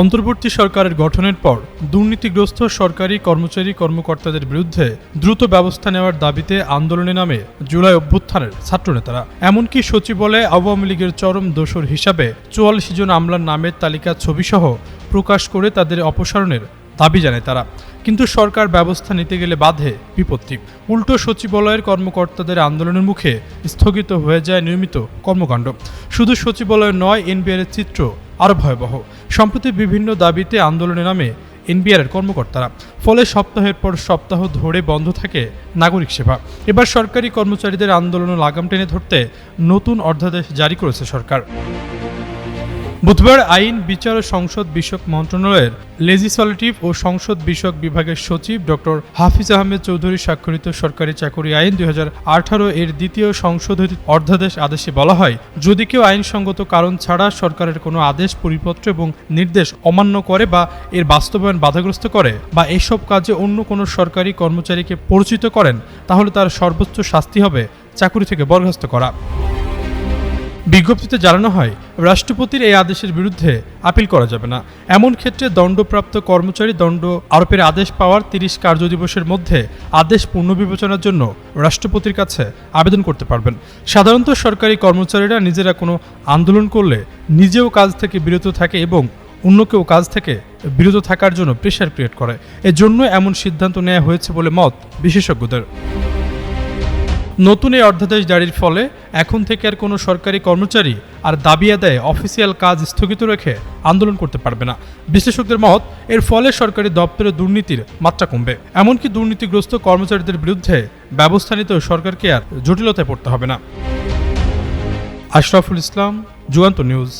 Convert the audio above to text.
অন্তর্বর্তী সরকারের গঠনের পর দুর্নীতিগ্রস্ত সরকারি কর্মচারী কর্মকর্তাদের বিরুদ্ধে দ্রুত ব্যবস্থা নেওয়ার দাবিতে আন্দোলনে নামে জুলাই অভ্যুত্থানের ছাত্রনেতারা। এমনকি সচিবালয়ে আওয়ামী লীগের চরম দোষর হিসাবে চুয়াল্লিশ জন আমলার নামের তালিকা ছবিসহ প্রকাশ করে তাদের অপসারণের দাবি জানায় তারা। কিন্তু সরকার ব্যবস্থা নিতে গেলে বাধে বিপত্তি। উল্টো সচিবালয়ের কর্মকর্তাদের আন্দোলনের মুখে স্থগিত হয়ে যায় নিয়মিত কর্মকাণ্ড। শুধু সচিবালয় নয় এনবিআর চিত্র আরও ভয়াবহ। সম্প্রতি বিভিন্ন দাবিতে আন্দোলনে নামে এনবিআরের কর্মকর্তারা। ফলে সপ্তাহের পর সপ্তাহ ধরে বন্ধ থাকে নাগরিক সেবা। এবার সরকারি কর্মচারীদের আন্দোলন লাগাম টেনে ধরতে নতুন অর্ধাদেশ জারি করেছে সরকার। বুধবার আইন, বিচার ও সংসদ বিষয়ক মন্ত্রণালয়ের লেজিসলেটিভ ও সংসদ বিষয়ক বিভাগের সচিব ডক্টর হাফিজ আহমেদ চৌধুরী স্বাক্ষরিত সরকারি চাকরি আইন দু হাজার আঠারো এর দ্বিতীয় সংশোধিত অর্ধাদেশ আদেশে বলা হয়, যদি কেউ আইনসঙ্গত কারণ ছাড়া সরকারের কোনো আদেশ, পরিপত্র এবং নির্দেশ অমান্য করে বা এর বাস্তবায়ন বাধাগ্রস্ত করে বা এসব কাজে অন্য কোনো সরকারি কর্মচারীকে পরিচিত করেন, তাহলে তার সর্বোচ্চ শাস্তি হবে চাকরি থেকে বরখাস্ত করা। বিজ্ঞপ্তিতে জানানো হয়, রাষ্ট্রপতির এই আদেশের বিরুদ্ধে আপিল করা যাবে না। এমন ক্ষেত্রে দণ্ডপ্রাপ্ত কর্মচারী দণ্ড আরোপের আদেশ পাওয়ার তিরিশ কার্যদিবসের মধ্যে আদেশ পুনর্বিবেচনার জন্য রাষ্ট্রপতির কাছে আবেদন করতে পারবেন। সাধারণত সরকারি কর্মচারীরা নিজেরা কোনো আন্দোলন করলে নিজেও কাজ থেকে বিরত থাকে এবং অন্য কেউ কাজ থেকে বিরত থাকার জন্য প্রেশার ক্রিয়েট করে। এজন্য এমন সিদ্ধান্ত নেওয়া হয়েছে বলে মত বিশেষজ্ঞদের। নতুন এই অর্ধাদেশ জারির ফলে এখন থেকে আর কোনো সরকারি কর্মচারী আর দাবি আদায়ে অফিসিয়াল কাজ স্থগিত রেখে আন্দোলন করতে পারবে না। বিশ্লেষকদের মত, এর ফলে সরকারি দপ্তরে দুর্নীতির মাত্রা কমবে। এমনকি দুর্নীতিগ্রস্ত কর্মচারীদের বিরুদ্ধে ব্যবস্থা নিতেও সরকারকে আর জটিলতায় পড়তে হবে না। আশরাফুল ইসলাম জুয়ান্ত নিউজ।